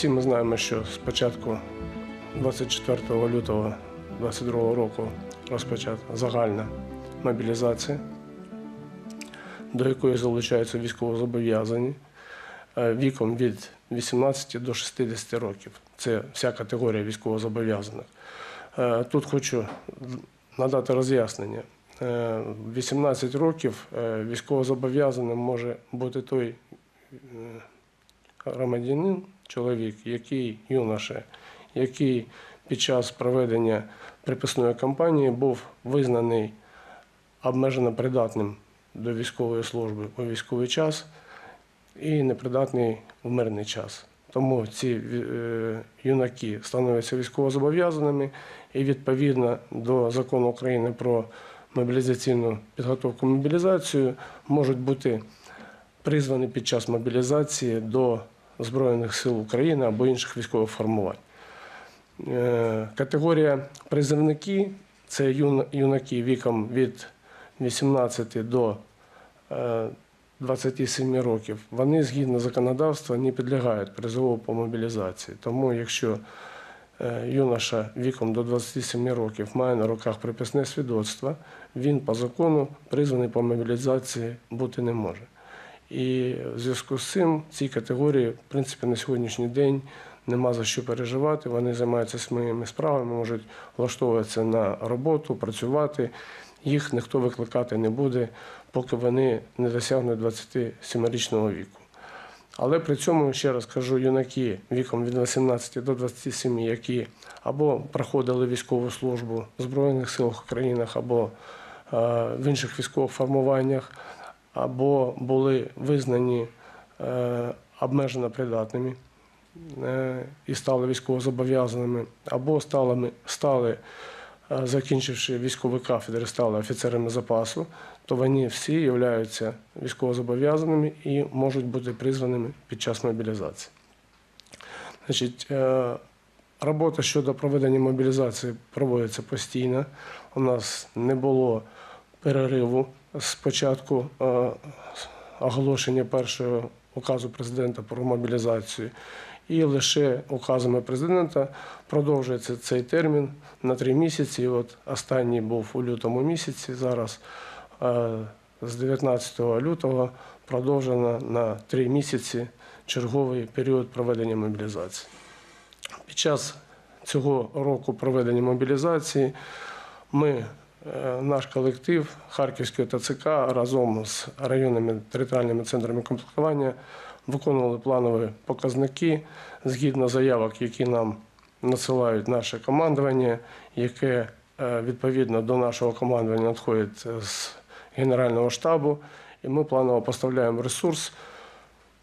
Всі ми знаємо, що з початку 24 лютого 2022 року розпочата загальна мобілізація, до якої залучаються військовозобов'язані е, віком від 18 до 60 років. Це вся категорія військовозобов'язаних. Е, Тут хочу надати роз'яснення. Е, 18 років е, військовозобов'язаним може бути той громадянин, чоловік, який юноша, який під час проведення приписної кампанії був визнаний обмежено придатним до військової служби у військовий час і непридатний в мирний час. Тому ці е, юнаки становляться військовозобов'язаними і відповідно до закону України про мобілізаційну підготовку мобілізацію можуть бути призвані під час мобілізації до Збройних сил України або інших військових формувань. Е, Категорія призовники це юнаки віком від 18 до е, 27 років. Вони згідно законодавства не підлягають призову по мобілізації. Тому якщо е, юноша віком до 27 років має на руках приписне свідоцтво, він по закону призваний по мобілізації бути не може. І в зв'язку з цим цій категорії, в принципі, на сьогоднішній день нема за що переживати. Вони займаються своїми справами, можуть влаштовуватися на роботу, працювати. Їх ніхто викликати не буде, поки вони не досягнуть 27-річного віку. Але при цьому, ще раз кажу, юнаки віком від 18 до 27, які або проходили військову службу в Збройних силах України, або е, в інших військових формуваннях, або були визнані е, обмежено придатними е, і стали військовозобов'язаними, або стали, стали е, закінчивши військові кафедри, стали офіцерами запасу, то вони всі являються військовозобов'язаними і можуть бути призваними під час мобілізації. Значить, робота щодо проведення мобілізації проводиться постійно. У нас не було перериву з початку е, оголошення першого указу президента про мобілізацію. І лише указами президента продовжується цей термін на три місяці. От останній був у лютому місяці. Зараз е, з 19 лютого продовжено на три місяці черговий період проведення мобілізації. Під час цього року проведення мобілізації ми, наш колектив Харківської ТЦК разом з районними територіальними центрами комплектування виконували планові показники згідно заявок, які нам надсилають наше командування, яке е, відповідно до нашого командування надходить з Генерального штабу, і ми планово поставляємо ресурс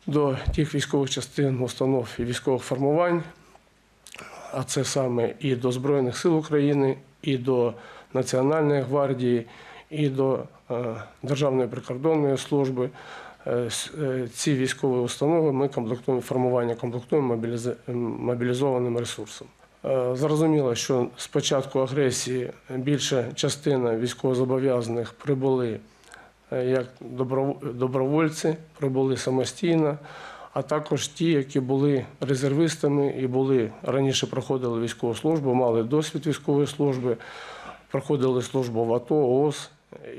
до тих військових частин, установ і військових формувань, а це саме і до Збройних сил України, і до Національної гвардії, і до е, Державної прикордонної служби. Е, е, Ці військові установи ми комплектуємо формування, комплектуємо мобілізованим ресурсом. Зрозуміло, що з початку агресії більша частина військовозобов'язаних прибули як добровольці, прибули самостійно, а також ті, які були резервистами і були раніше проходили військову службу, мали досвід військової служби, проходили службу в АТО, ООС,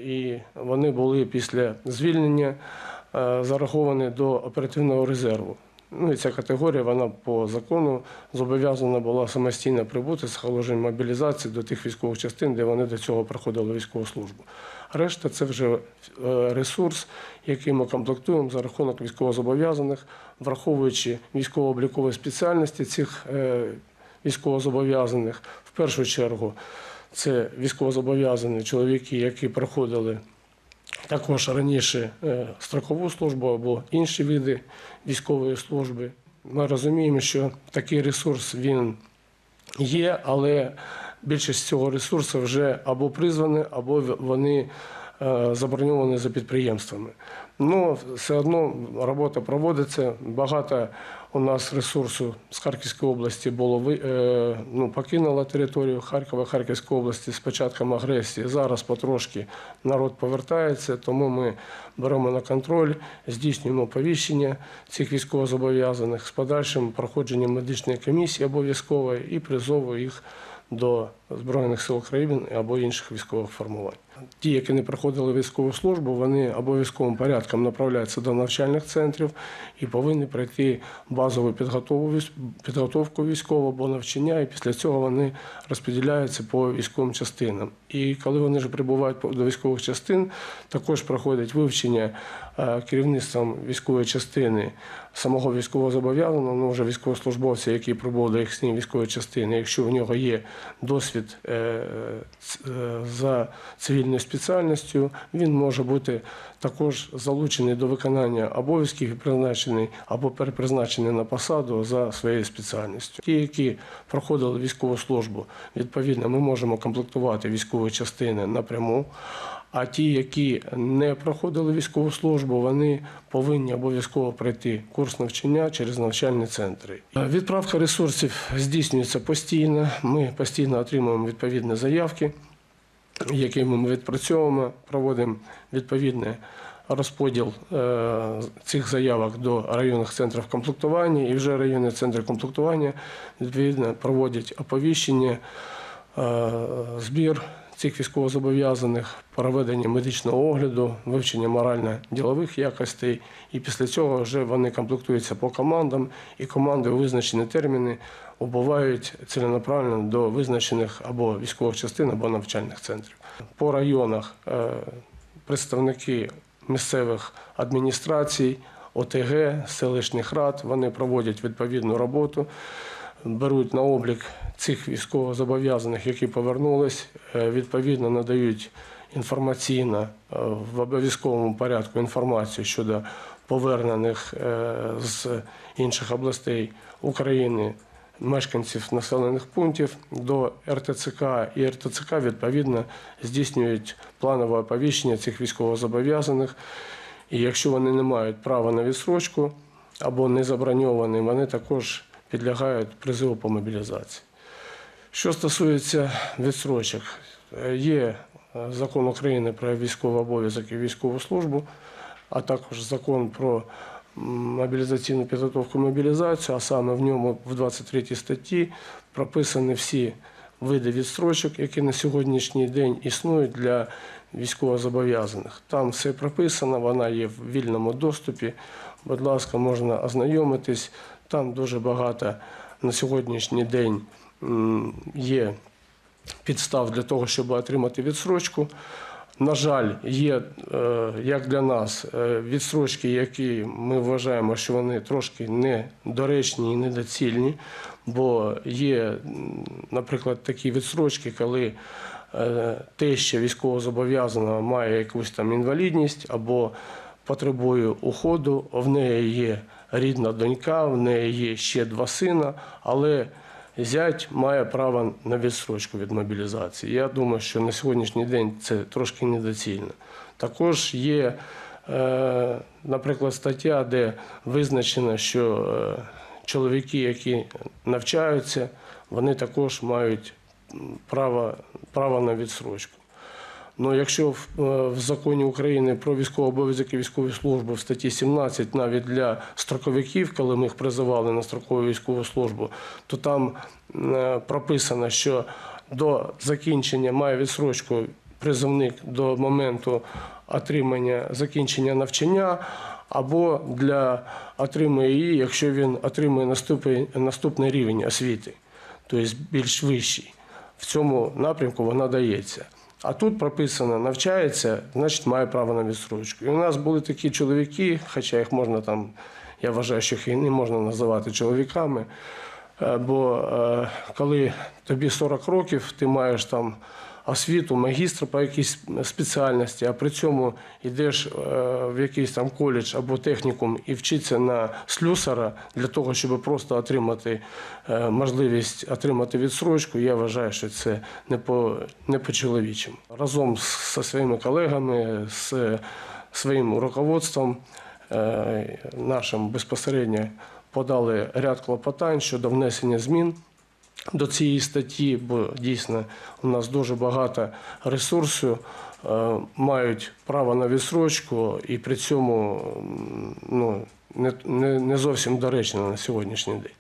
і вони були після звільнення е, зараховані до оперативного резерву. Ну і ця категорія вона по закону зобов'язана була самостійно прибути з положення мобілізації до тих військових частин, де вони до цього проходили військову службу. Решта це вже е, ресурс, який ми комплектуємо за рахунок військовозобов'язаних, враховуючи військово-облікові спеціальності цих е, військовозобов'язаних. В першу чергу це військовозобов'язані чоловіки, які проходили також раніше е, строкову службу або інші види військової служби. Ми розуміємо, що такий ресурс він є, але більшість цього ресурсу вже або призвані, або вони е, заброньовані за підприємствами. Ну, все одно робота проводиться. Багато у нас ресурсу з Харківської області було е, ну, покинуло територію Харкова, Харківської області з початком агресії. Зараз потрошки народ повертається, тому ми беремо на контроль, здійснюємо повіщення цих військовозобов'язаних з подальшим проходженням медичної комісії обов'язкової і призову їх до Збройних сил України або інших військових формувань. Ті, які не проходили військову службу, вони обов'язковим порядком направляються до навчальних центрів і повинні пройти базову підготовку, військ- військову або навчання, і після цього вони розподіляються по військовим частинам. І коли вони вже прибувають до військових частин, також проходять вивчення е, керівництвом військової частини самого військового зобов'язаного, ну вже військовослужбовця, який прибув до їхньої військової частини, якщо у нього є досвід е, е, за цивільною спеціальністю, він може бути також залучений до виконання обов'язків і призначений або перепризначений на посаду за своєю спеціальністю. Ті, які проходили військову службу, відповідно, ми можемо комплектувати військові частини напряму. А ті, які не проходили військову службу, вони повинні обов'язково пройти курс навчання через навчальні центри. Відправка ресурсів здійснюється постійно. Ми постійно отримуємо відповідні заявки, які ми відпрацьовуємо, проводимо відповідний розподіл е, цих заявок до районних центрів комплектування, і вже районні центри комплектування відповідно проводять оповіщення, е, збір цих військовозобов'язаних, проведення медичного огляду, вивчення морально-ділових якостей. І після цього вже вони комплектуються по командам, і команди у визначені терміни убувають ціленаправленно до визначених або військових частин, або навчальних центрів. По районах е, представники місцевих адміністрацій, ОТГ, селищних рад, вони проводять відповідну роботу беруть на облік цих військовозобов'язаних, які повернулись, е, відповідно надають інформаційно е, в обов'язковому порядку інформацію щодо повернених е, з інших областей України мешканців населених пунктів до РТЦК, і РТЦК відповідно здійснюють планове оповіщення цих військовозобов'язаних. І якщо вони не мають права на відсрочку або не заброньовані, вони також підлягають призиву по мобілізації. Що стосується відсрочок, е, є е, закон України про військовий обов'язок і військову службу, а також закон про мобілізаційну підготовку мобілізацію, а саме в ньому в 23 статті прописані всі види відстрочок, які на сьогоднішній день існують для військовозобов'язаних. Там все прописано, вона є в вільному доступі. Будь ласка, можна ознайомитись. Там дуже багато на сьогоднішній день є підстав для того, щоб отримати відсрочку. На жаль, є е, як для нас е, відсрочки, які ми вважаємо, що вони трошки недоречні і недоцільні, бо є, наприклад, такі відсрочки, коли е, теща військовозобов'язаного має якусь там інвалідність або потребує уходу, в неї є рідна донька, в неї є ще два сина, але зять має право на відсрочку від мобілізації. Я думаю, що на сьогоднішній день це трошки недоцільно. Також є, е, наприклад, стаття, де визначено, що е, чоловіки, які навчаються, вони також мають право, право на відсрочку. Ну, якщо в, е, в законі України про військовий обов'язок і військову службу в статті 17 навіть для строковиків, коли ми їх призивали на строкову військову службу, то там е, прописано, що до закінчення має відсрочку призовник до моменту отримання закінчення навчання. Або для отримує її, якщо він отримує наступний, наступний рівень освіти, тобто більш вищий. В цьому напрямку вона дається. А тут прописано навчається, значить має право на відстрочку. І у нас були такі чоловіки, хоча їх можна там, я вважаю, що їх не можна називати чоловіками. е, Бо е, коли тобі 40 років, ти маєш там освіту, магістра по якійсь спеціальності, а при цьому йдеш е, в якийсь там коледж або технікум і вчиться на слюсара для того, щоб просто отримати е, можливість отримати відсрочку, я вважаю, що це не по не по-чоловічому. Разом з- зі своїми колегами, з своїм руководством е, нашим безпосередньо подали ряд клопотань щодо внесення змін до цієї статті, бо дійсно у нас дуже багато ресурсу, е, мають право на відсрочку і при цьому ну, не, не, не зовсім доречно на сьогоднішній день.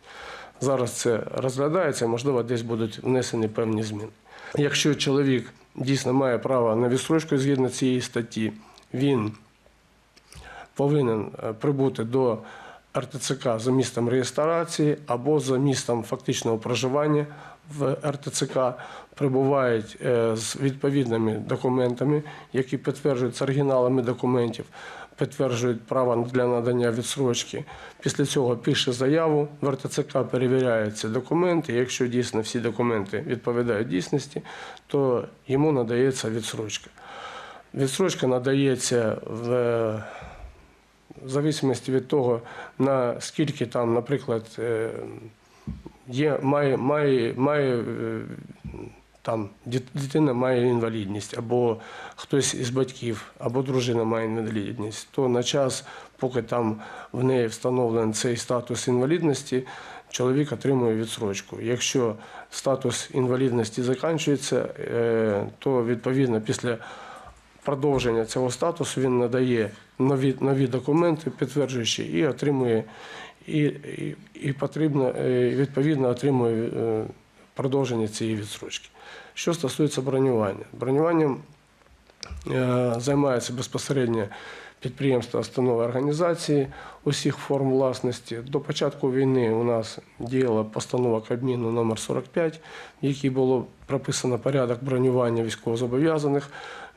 Зараз це розглядається, можливо, десь будуть внесені певні зміни. Якщо чоловік дійсно має право на відсрочку згідно цієї статті, він повинен е, прибути до РТЦК за місцем реєстрації або за місцем фактичного проживання в РТЦК, прибувають е, з відповідними документами, які підтверджуються оригіналами документів, підтверджують право для надання відсрочки. Після цього пише заяву, в РТЦК перевіряються документи. Якщо дійсно всі документи відповідають дійсності, то йому надається відсрочка. Відсрочка надається в в зависимості від того, наскільки там, наприклад, е, є, має, має, має е, там дитина має інвалідність, або хтось із батьків, або дружина має інвалідність, то на час, поки там в неї встановлений цей статус інвалідності, чоловік отримує відсрочку. Якщо статус інвалідності закінчується, е, то відповідно після продовження цього статусу він надає нові, нові документи, підтверджуючи, і отримує, і, і, і потрібно, е, відповідно отримує е, продовження цієї відсрочки. Що стосується бронювання, бронюванням е, займається безпосередньо підприємства, установи організації усіх форм власності. До початку війни у нас діяла постанова Кабміну номер 45, в якій було прописано порядок бронювання військовозобов'язаних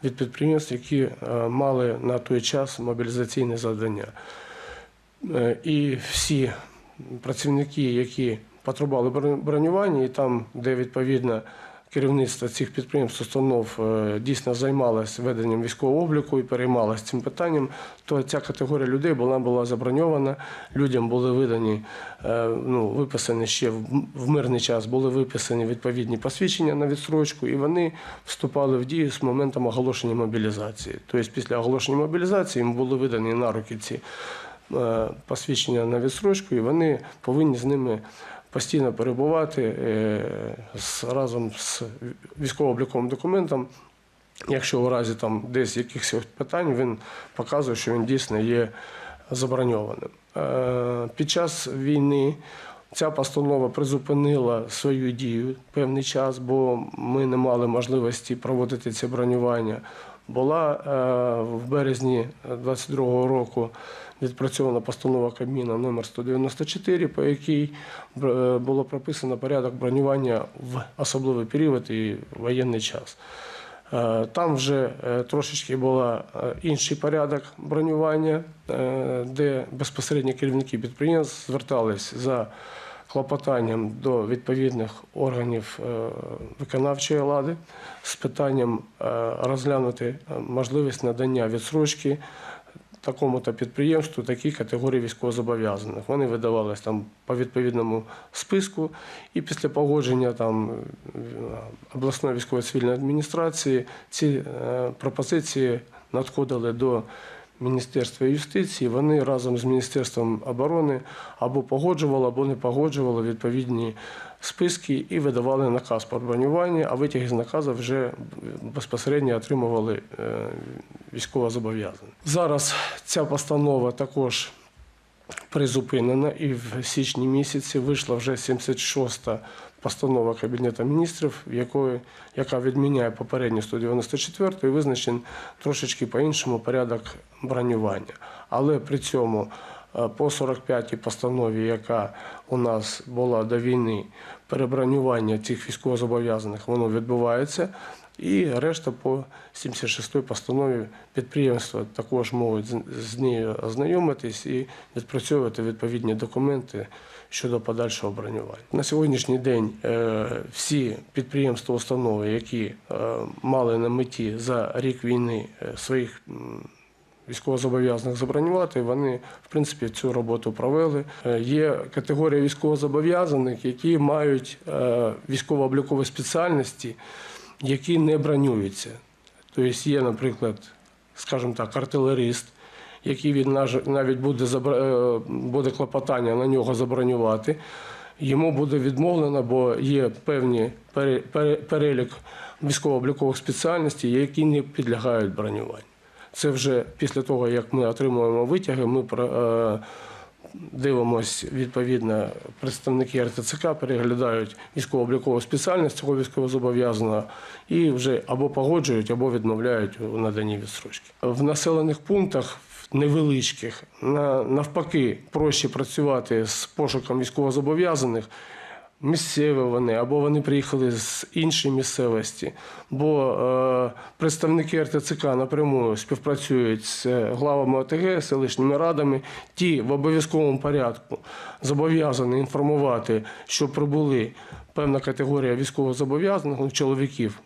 від підприємств, які е, мали на той час мобілізаційне завдання. Е, І всі працівники, які потребували броню- бронювання, і там, де відповідно керівництво цих підприємств, установ е, дійсно займалося веденням військового обліку і переймалося цим питанням, то ця категорія людей була, була заброньована. Людям були видані, е, ну, виписані ще в мирний час, були виписані відповідні посвідчення на відсрочку, і вони вступали в дію з моментом оголошення мобілізації. Тобто після оголошення мобілізації їм були видані на руки ці е, посвідчення на відсрочку, і вони повинні з ними постійно перебувати е, разом з військово-обліковим документом. Якщо у разі там десь якихось питань, він показує, що він дійсно є заброньованим. Е, Під час війни ця постанова призупинила свою дію певний час, бо ми не мали можливості проводити це бронювання. Була е, в березні 22-го року відпрацьована постанова Кабміна номер 194, по якій е, було прописано порядок бронювання в особливий період і воєнний час. Е, Там вже е, трошечки був інший порядок бронювання, де безпосередньо керівники підприємств звертались за клопотанням до відповідних органів виконавчої влади з питанням розглянути можливість надання відсрочки такому-то підприємству, такій категорії військовозобов'язаних. Вони видавались там по відповідному списку, і після погодження там е, обласної військової цивільної адміністрації ці е, пропозиції надходили до Міністерства юстиції. Вони разом з Міністерством оборони або погоджували, або не погоджували відповідні списки і видавали наказ про бронювання, а витяги з наказу вже безпосередньо отримували військовозобов'язані. Зараз ця постанова також призупинена, і в січні місяці вийшла вже 76-та постанова Кабінету міністрів, якої, яка відміняє попередню 194 і визначен трошечки по-іншому порядок бронювання. Але при цьому е, по 45-й постанові, яка у нас була до війни, перебронювання цих військовозобов'язаних, воно відбувається. І решта по 76 постанові підприємства також можуть з- нею ознайомитись і відпрацьовувати відповідні документи щодо подальшого бронювання. На сьогоднішній день е, всі підприємства, установи, які е, мали на меті за рік війни е, своїх військовозобов'язаних забронювати, вони в принципі цю роботу провели. Є категорія військовозобов'язаних, які мають військово-облікові спеціальності, які не бронюються. Тобто є, наприклад, скажімо так, артилерист, який він навіть буде, е, буде клопотання на нього забронювати. Йому буде відмовлено, бо є певні пере- пере- перелік військово-облікових спеціальностей, які не підлягають бронюванню. Це вже після того, як ми отримуємо витяги, ми про- е, дивимось відповідно, представники РТЦК переглядають військово-облікову спеціальність цього військовозобов'язаного і вже або погоджують, або відмовляють у наданні відстрочки. В населених пунктах невеличких на- навпаки проще працювати з пошуком військовозобов'язаних. Місцеві вони або вони приїхали з іншої місцевості, бо е, представники РТЦК напряму співпрацюють з главами ОТГ, селищними радами. Ті в обов'язковому порядку зобов'язані інформувати, що прибули певна категорія військовозобов'язаних ну, чоловіків.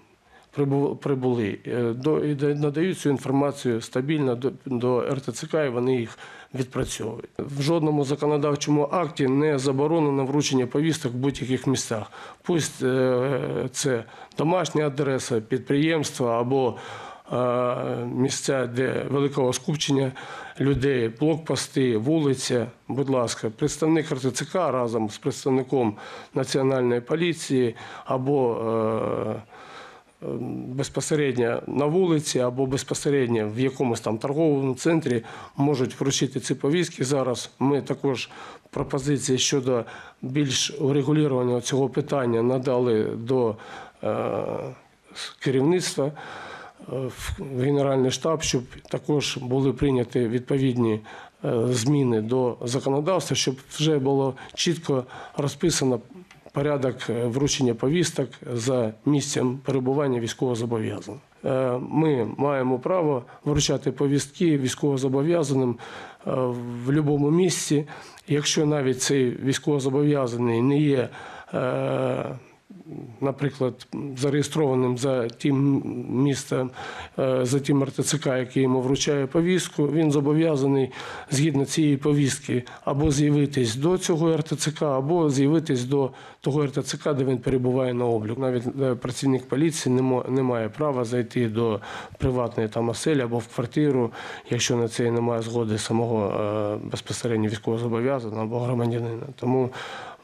Прибули е, до надають цю інформацію стабільно до, до РТЦК, і вони їх відпрацьовують. В жодному законодавчому акті не заборонено вручення повісток в будь-яких містах. Пусть е, це домашня адреса, підприємства або е, місця, де великого скупчення людей, блокпости, вулиця. Будь ласка, представник РТЦК разом з представником національної поліції або е, безпосередньо на вулиці або безпосередньо в якомусь там торговому центрі можуть вручити ці повістки. Зараз ми також пропозиції щодо більш урегулювання цього питання надали до е, керівництва е, в Генеральний штаб, щоб також були прийняті відповідні е, зміни до законодавства, щоб вже було чітко розписано порядок е, вручення повісток за місцем перебування військовозобов'язаних. Е, Ми маємо право вручати повістки військовозобов'язаним е, в будь-якому місці. Якщо навіть цей військовозобов'язаний не є наприклад, зареєстрованим за тим містом, е, за тим РТЦК, який йому вручає повістку, він зобов'язаний згідно цієї повістки або з'явитись до цього РТЦК, або з'явитись до того РТЦК, де він перебуває на обліку. Навіть е, працівник поліції не має права зайти до приватної там оселі або в квартиру, якщо на це немає згоди самого е, безпосередньо військовозобов'язаного або громадянина. Тому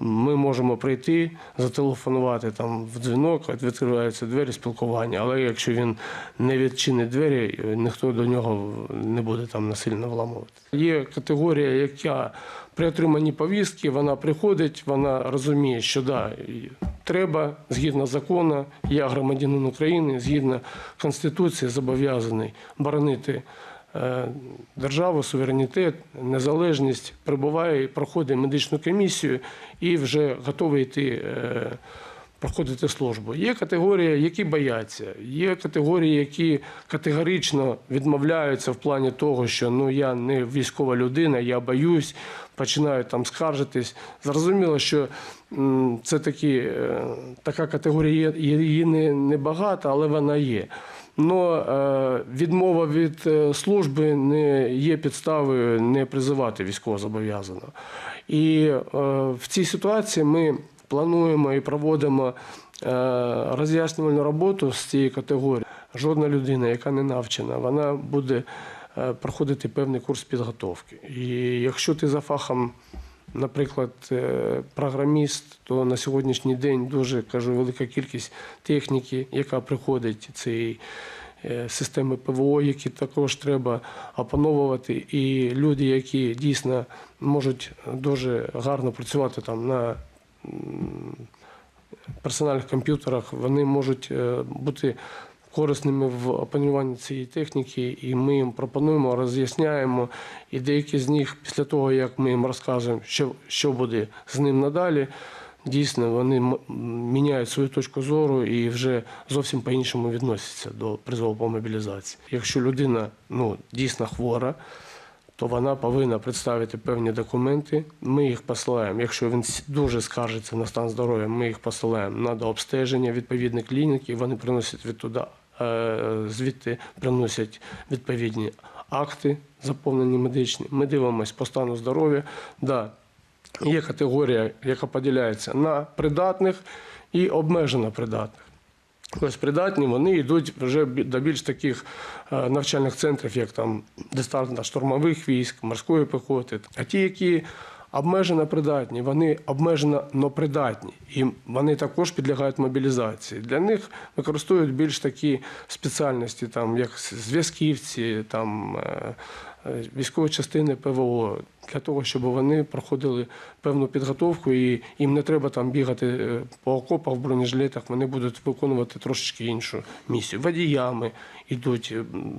ми можемо прийти, зателефонувати там в дзвінок, відкриваються двері спілкування. Але якщо він не відчинить двері, ніхто до нього не буде там насильно вламувати. Є категорія, яка при отриманні повістки вона приходить, вона розуміє, що да, треба згідно закону, я громадянин України, згідно Конституції, зобов'язаний боронити державу, суверенітет, незалежність, прибуває проходить медичну комісію і вже готовий йти е, проходити службу. Є категорії, які бояться, є категорії, які категорично відмовляються в плані того, що ну я не військова людина, я боюсь, починають там скаржитись. Зрозуміло, що це такі, е, така категорія її не, не але вона є. Но е, відмова від е, служби не є підставою не призивати військовозобов'язаного. І е, в цій ситуації ми плануємо і проводимо е, роз'яснювальну роботу з цієї категорії. Жодна людина, яка не навчена, вона буде проходити певний курс підготовки. І якщо ти за фахом наприклад, е, програміст, то на сьогоднішній день дуже кажу, велика кількість техніки, яка приходить цієї е, системи ПВО, які також треба опановувати. І люди, які дійсно можуть дуже гарно працювати там на персональних комп'ютерах, вони можуть е, бути корисними в опануванні цієї техніки, і ми їм пропонуємо, роз'ясняємо. І деякі з них, після того, як ми їм розказуємо, що, що буде з ним надалі, дійсно вони міняють свою точку зору і вже зовсім по-іншому відносяться до призову по мобілізації. Якщо людина ну, дійсно хвора, то вона повинна представити певні документи. Ми їх посилаємо. Якщо він дуже скаржиться на стан здоров'я, ми їх посилаємо на дообстеження відповідних клінік, і вони приносять відтуда, звідти приносять відповідні акти, заповнені медичні. Ми дивимося по стану здоров'я. Да, є категорія, яка поділяється на придатних і обмежено придатних. Ось придатні вони йдуть вже до більш таких е, навчальних центрів, як там десантно-штурмових військ, морської піхоти. А ті, які обмежено придатні, вони обмежено но придатні. І вони також підлягають мобілізації. Для них використовують більш такі спеціальності, там, як зв'язківці, там, е, е, військові частини ПВО, для того, щоб вони проходили певну підготовку, і їм не треба там бігати е, по окопах в бронежилетах, вони будуть виконувати трошечки іншу місію. Водіями йдуть.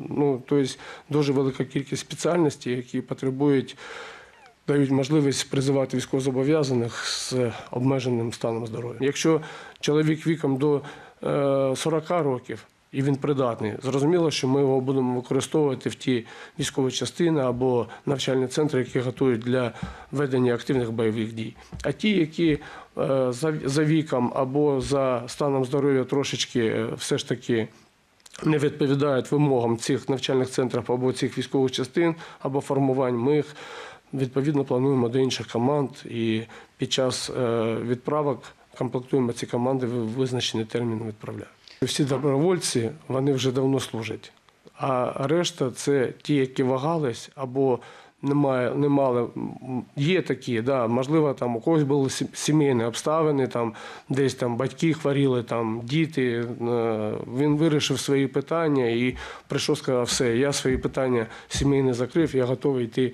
Ну, тобто дуже велика кількість спеціальностей, які потребують, дають можливість призивати військовозобов'язаних з обмеженим станом здоров'я. Якщо чоловік віком до е, 40 років, і він придатний. Зрозуміло, що ми його будемо використовувати в ті військові частини або навчальні центри, які готують для ведення активних бойових дій. А ті, які е, за, за віком або за станом здоров'я трошечки е, все ж таки не відповідають вимогам цих навчальних центрів або цих військових частин, або формувань, ми їх відповідно плануємо до інших команд і під час е, відправок комплектуємо ці команди в визначений термін відправляємо. Всі добровольці вони вже давно служать, а решта це ті, які вагались або немає, не мали. Є такі, да, можливо, там у когось були сімейні обставини, там десь там батьки хворіли, там діти. е, Він вирішив свої питання і прийшов, сказав, все, я свої питання сімейні закрив, я готовий йти,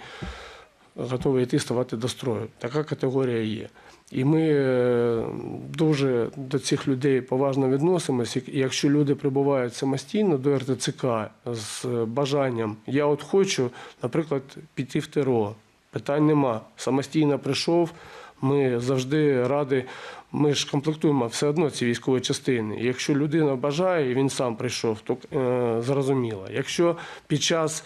готовий йти ставати до строю. Така категорія є. І ми е, дуже до цих людей поважно відносимося. Якщо люди прибувають самостійно до РТЦК з бажанням, я от хочу, наприклад, піти в ТРО, питань нема. Самостійно прийшов, ми завжди раді. Ми ж комплектуємо все одно ці військові частини. Якщо людина бажає і він сам прийшов, то е, зрозуміло. Якщо під час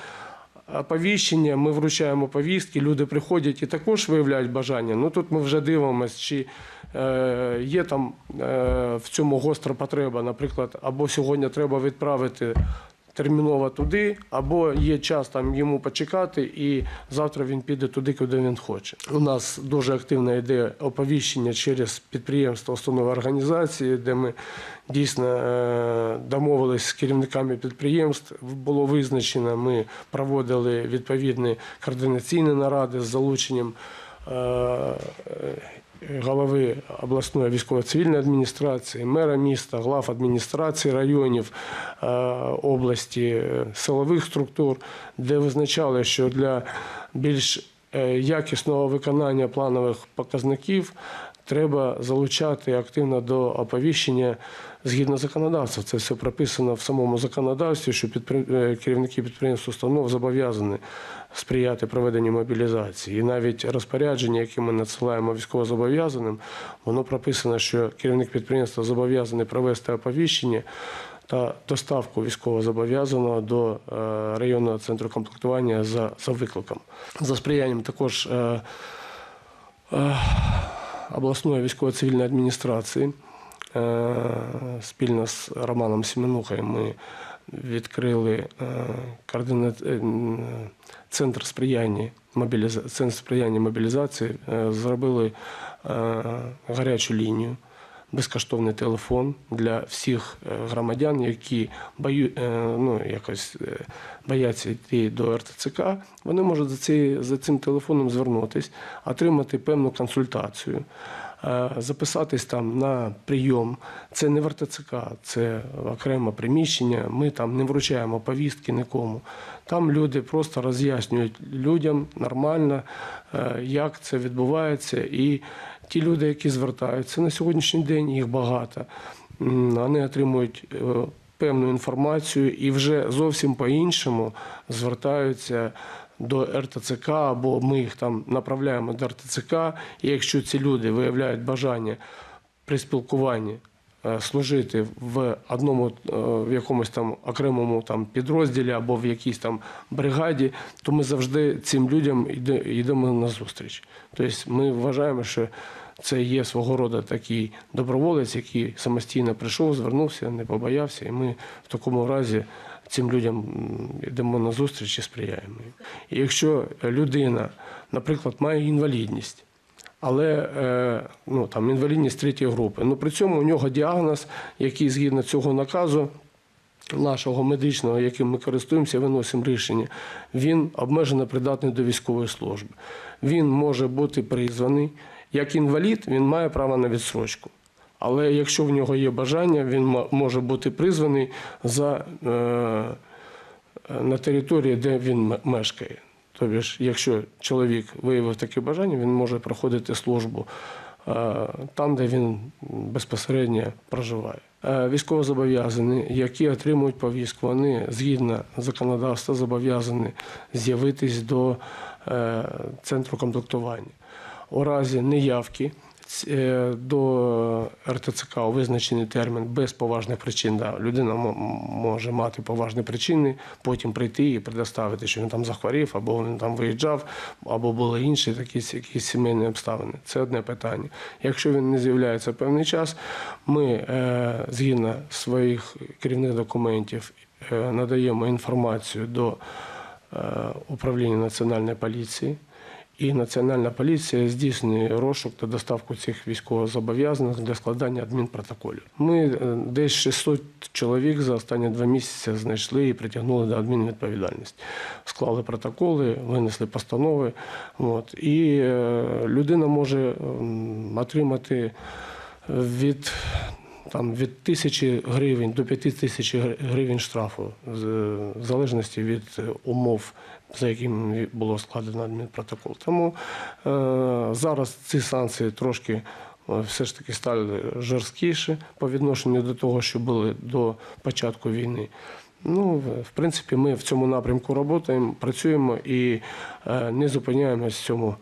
оповіщення, ми вручаємо повістки, люди приходять і також виявляють бажання. Ну тут ми вже дивимося, чи е, є там е, в цьому гостра потреба, наприклад, або сьогодні треба відправити. Терміново туди, або є час там йому почекати, і завтра він піде туди, куди він хоче. У нас дуже активна ідея оповіщення через підприємства, установи організації, де ми дійсно е, домовились з керівниками підприємств. Було визначено, ми проводили відповідні координаційні наради з залученням. Голови обласної військово-цивільної адміністрації, мера міста, глав адміністрації районів е, області, е, силових структур, де визначали, що для більш е, якісного виконання планових показників треба залучати активно до оповіщення згідно законодавства. Це все прописано в самому законодавстві, що е, керівники підприємств установ зобов'язані сприяти проведенню мобілізації. І навіть розпорядження, яке ми надсилаємо військовозобов'язаним, воно прописано, що керівник підприємства зобов'язаний провести оповіщення та доставку військовозобов'язаного до е, районного центру комплектування за, за викликом. За сприянням також е, обласної військово-цивільної адміністрації е, спільно з Романом Семенухою ми відкрили е, е, центр сприяння мобілізації, зробили гарячу лінію. Безкоштовний телефон для всіх е, громадян, які бою, е, ну, якось е, бояться йти до РТЦК, вони можуть за, ці, за цим телефоном звернутися, отримати певну консультацію, записатись там на прийом. Це не в РТЦК, це окреме приміщення. Ми там не вручаємо повістки нікому. Там люди просто роз'яснюють людям нормально, як це відбувається. І ті люди, які звертаються на сьогоднішній день, їх багато. Вони отримують е, певну інформацію і вже зовсім по-іншому звертаються до РТЦК, або ми їх там направляємо до РТЦК. І якщо ці люди виявляють бажання при спілкуванні е, служити в одному е, в якомусь там окремому там підрозділі або в якійсь там бригаді, то ми завжди цим людям йдемо на зустріч. Тобто ми вважаємо, що це є свого роду такий доброволець, який самостійно прийшов, звернувся, не побоявся, і ми в такому разі цим людям йдемо на зустріч і сприяємо. І якщо людина, наприклад, має інвалідність, але е, ну, там, інвалідність третьої групи. Ну, при цьому у нього діагноз, який згідно цього наказу нашого медичного, яким ми користуємося, виносимо рішення, він обмежено придатний до військової служби. Він може бути призваний. Як інвалід, він має право на відсрочку. Але якщо в нього є бажання, він може бути призваний за, е, на території, де він мешкає. Тобто, якщо чоловік виявив таке бажання, він може проходити службу е, там, де він безпосередньо проживає. Е, Військовозобов'язані, які отримують повістку, вони згідно законодавства зобов'язані з'явитись до центру комплектування. У разі неявки е, до РТЦК у визначений термін без поважних причин. Да, людина може мати поважні причини, потім прийти і предоставити, що він там захворів, або він там виїжджав, або були інші такі якісь сімейні обставини. Це одне питання. Якщо він не з'являється певний час, ми е, згідно своїх керівних документів е, надаємо інформацію до управління національної поліції. І Національна поліція здійснює розшук та доставку цих військовозобов'язаних для складання адмінпротоколів. Ми е, десь 600 чоловік за останні два місяці знайшли і притягнули до адмінвідповідальності. Склали протоколи, винесли постанови. От. І е, людина може отримати від там від тисячі гривень до п'яти тисяч гривень штрафу, в залежності від умов, за якими було складено адмінпротокол. Тому е, зараз ці санкції трошки е, все ж таки стали жорсткіші по відношенню до того, що були до початку війни. Ну, в- принципі, ми в цьому напрямку працюємо, працюємо і е, не зупиняємось в цьому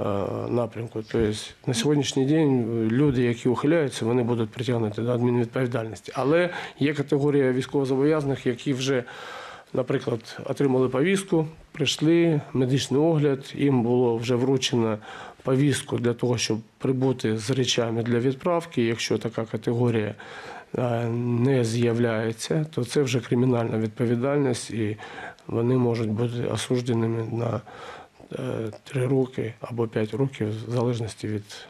е, напрямку. Тобто на сьогоднішній день люди, які ухиляються, вони будуть притягнуті до адмінвідповідальності. Але є категорія військовозобов'язаних, які вже, наприклад, отримали повістку, прийшли, медичний огляд, їм було вже вручено повістку для того, щоб прибути з речами для відправки. Якщо така категорія е, не з'являється, то це вже кримінальна відповідальність, і вони можуть бути осудженими на е, три роки або п'ять років, в залежності від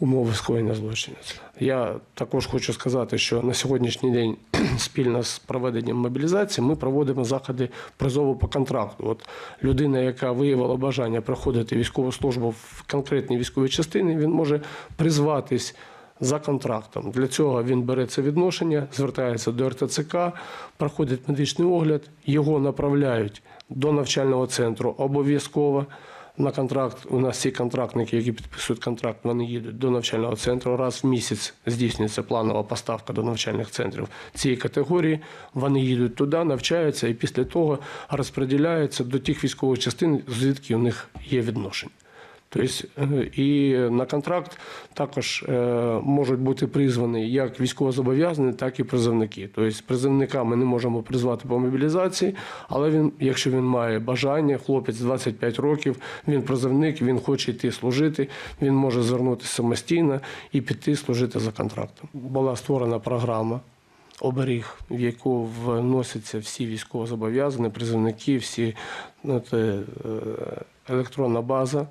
умови скоєння злочину. Я також хочу сказати, що на сьогоднішній день спільно з проведенням мобілізації ми проводимо заходи призову по контракту. От людина, яка виявила бажання проходити військову службу в конкретній військовій частині, він може призватись за контрактом. Для цього він бере це відношення, звертається до РТЦК, проходить медичний огляд, його направляють до навчального центру обов'язково. На контракт у нас всі контрактники, які підписують контракт, вони їдуть до навчального центру. Раз в місяць здійснюється планова поставка до навчальних центрів цієї категорії. Вони їдуть туди, навчаються і після того розподіляються до тих військових частин, звідки у них є відношення. Тобто, і на контракт також е, можуть бути призвані як військовозобов'язані, так і призовники. Тобто призовника ми не можемо призвати по мобілізації, але він, якщо він має бажання, хлопець 25 років, він призовник, він хоче йти служити, він може звернутися самостійно і піти служити за контрактом. Була створена програма. Оберіг, в яку вносяться всі військовозобов'язані, призовники, всі ну, це, е, електронна база,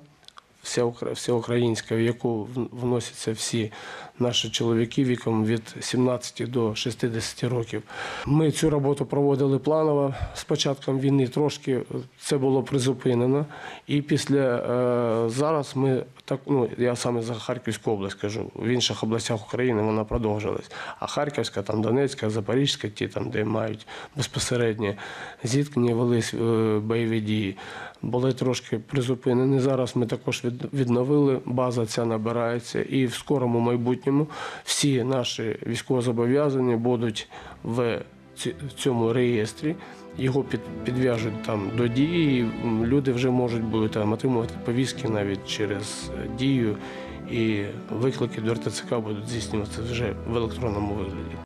вся, всеукраїнська, в яку вносяться всі наші чоловіки віком від 17 до 60 років. Ми цю роботу проводили планово. З початком війни трошки е, це було призупинено. І після е, зараз ми так, ну я саме за Харківську область кажу. В інших областях України вона продовжилась. А Харківська, там Донецька, Запорізька, ті там, де мають безпосереднє зіткнення, велись е, бойові дії, були трошки призупинені. Зараз ми також відновили. База ця набирається, і в скорому майбутньому всі наші військовозобов'язані будуть в цьому реєстрі. його під, підв'яжуть там до дії, м, люди вже можуть будуть там отримувати повістки навіть через е, дію, і виклики до РТЦК будуть здійснюватися вже в електронному вигляді.